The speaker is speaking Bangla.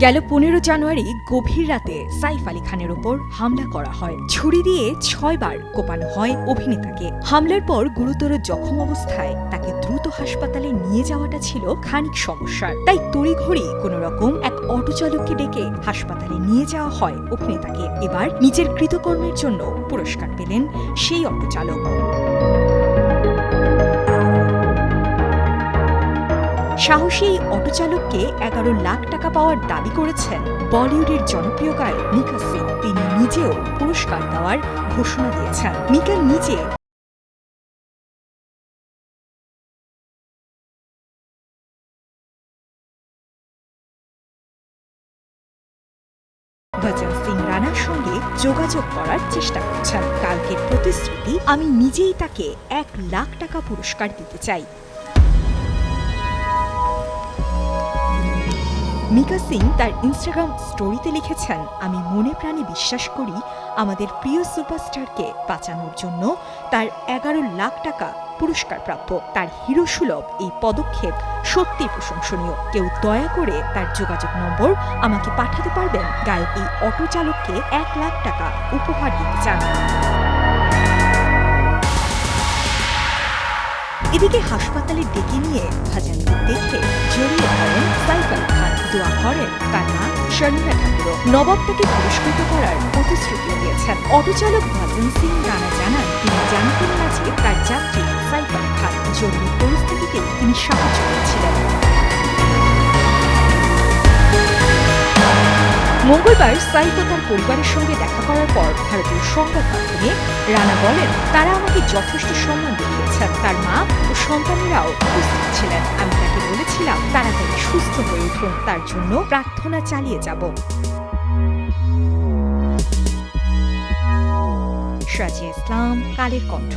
গেল পনেরো জানুয়ারি গভীর রাতে সাইফ আলী খানের ওপর হামলা করা হয়। ছুরি দিয়ে ছয়বার কোপানো হয় অভিনেতাকে। হামলার পর গুরুতর জখম অবস্থায় তাকে দ্রুত হাসপাতালে নিয়ে যাওয়াটা ছিল খানিক সমস্যার। তাই তড়িঘড়ি কোনো রকম এক অটো চালককে ডেকে হাসপাতালে নিয়ে যাওয়া হয় অভিনেতাকে। এবার নিজের কৃতকর্মের জন্য পুরস্কার পেলেন সেই অটো চালক সাহসী এই অটো চালককে এগারো লাখ টাকা পাওয়ার দাবি করেছেন বলিউডের জনপ্রিয় গায়ক মিকা সিং তিনি নিজেও পুরস্কার দেওয়ার ঘোষণা দিয়েছেন। মিকা নিজে সিং রানার সঙ্গে যোগাযোগ করার চেষ্টা করছেন। কালকের প্রতিশ্রুতি, আমি নিজেই তাকে এক লাখ টাকা পুরস্কার দিতে চাই। মিকা সিং তার ইনস্টাগ্রাম স্টোরিতে লিখেছেন, আমি মনে প্রাণে বিশ্বাস করি আমাদের প্রিয় সুপারস্টারকে বাঁচানোর জন্য তার এগারো লাখ টাকা পুরস্কার প্রাপ্য তার হিরো সুলভ এই পদক্ষেপ সত্যি প্রশংসনীয়। কেউ দয়া করে তার যোগাযোগ নম্বর আমাকে পাঠাতে পারবেন? গায়ক এই অটো চালককে এক লাখ টাকা উপহার দিতে চান। এদিকে হাসপাতালে ডেকে নিয়ে ভাজানকে দেখে জড়িয়ে করেন তার মা শর্মিলা ঠাকুরও নবাব তাকে পুরস্কৃত করার প্রতিশ্রুতি দিয়েছেন। অটো চালক ভাজন সিং রানা জানান, তিনি জানতেন না যে তার যাত্রী সাইফ আলী খান জরুরি পরিস্থিতিতে তিনি সাহায্য করেছিলেন মঙ্গলবার সাইফ তার পরিবারের সঙ্গে দেখা করার পর ভারতীয় সংবাদ মাধ্যমে রানা বলেন, তারা আমাকে যথেষ্ট সম্মান দেখিয়েছেন। তার মা ও সন্তানেরাও উপস্থিত ছিলেন। আমি তাকে বলেছিলাম, তাড়াতাড়ি সুস্থ হয়ে উঠুন। তার জন্য প্রার্থনা চালিয়ে যাব। সাজিয়া ইসলাম কালের কণ্ঠ।